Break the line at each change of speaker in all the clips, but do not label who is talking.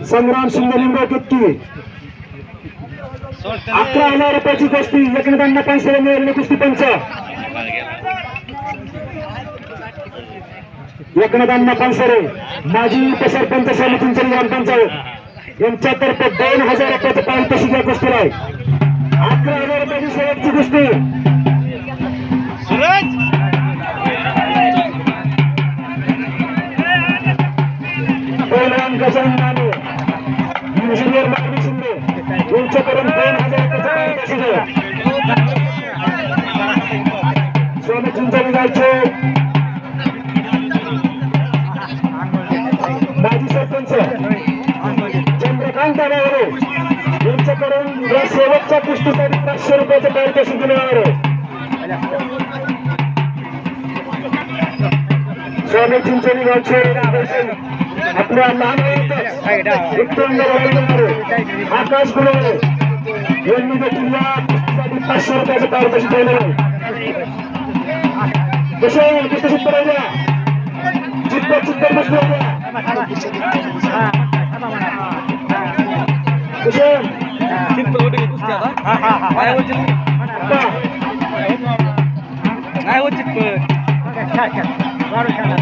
संग्राम शिंदे लिंबा अकरा हजार रुपयाची कुस्ती एकमेकांना पैसे मिळालेली कुस्ती पंच. एकनाथांना पंचरे माजी उपसरपंच समितींचे ग्रामपंचायत. यांच्यातर्फे दोन हजार रुपयाचं पारितोषिक या कुस्तीला आहे. अकरा हजार रुपयाची शेवटची कुस्ती. यांच्याकडून दोन हजार रुपयाचं पारितोषिक आहे स्वामी चिंचणी गावचे माजी सरपंच चंद्रकांत आबावरे यांच्याकडून या शेवटच्या कुस्तीसाठी पाचशे रुपयाचं पारितोषिक मिळणार आहे स्वामी चिंचणी गावचे आपल्या लहान वयातच उत्तुंग वळविणारे आकाश गुरुवारे यांनी देखील या कुस्तीसाठी पाचशे रुपयाचं पारितोषिक ठेवलं आहे कसे कुस्ती चित्त राहिल्या चित्त चित्त बसले कसे
नाही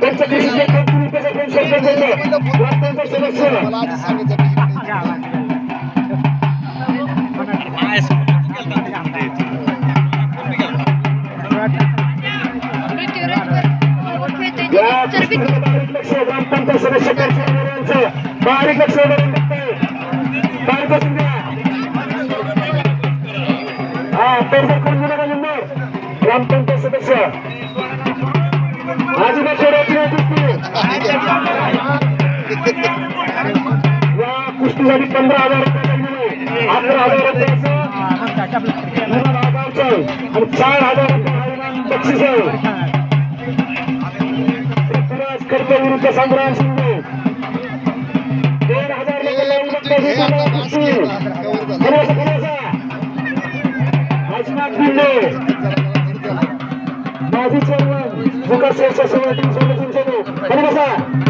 त्यांच्या कंपनी सरपंच सरपंच सदस्य ग्रामपंचायत सदस्य कर्मचारी बारीक लक्ष बारीक हा ग्रामपंचायत सदस्य. या कुस्तीसाठी पंधरा हजार रुपये अकरा हजार रुपयाचं आणि चार हजार रुपये बक्षीस विरुद्ध संग्राम दोन हजार पिंडे माजी चेअरमन मुखर सोबत सोबत சொல்லுங்க சார்.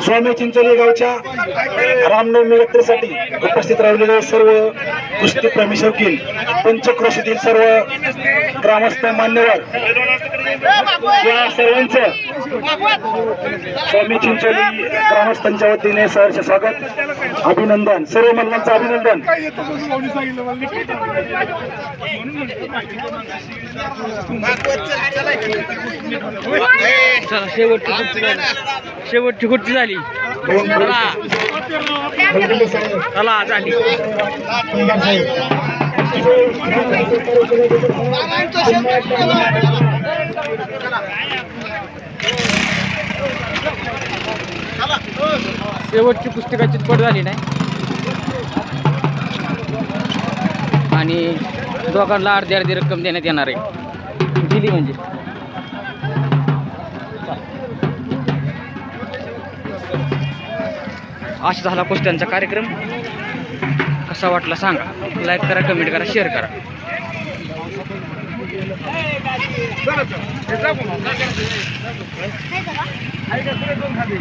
स्वामी चिंचोली गावच्या रामनवमी यात्रेसाठी उपस्थित राहिलेले सर्व कुस्ती प्रेमी शौकीन पंचक्रोशीतील सर्व ग्रामस्थ मान्यवर या सर्वांचं स्वामी चिंचोली ग्रामस्थांच्या वतीने सहर्ष स्वागत अभिनंदन सर्व मल्लांचं अभिनंदन.
चला शेवटची शेवटची कुर्ती झाली. चला. झाली.
शेवटची पुस्तिका चितपट झाली नाही. आणि दोघांना अर्धी अर्धी रक्कम देण्यात येणार आहे. दिली म्हणजे. असा झाला कुस्त्यांचा कार्यक्रम. कसा वाटला सांगा. लाईक करा कमेंट करा शेअर करा.
খাবি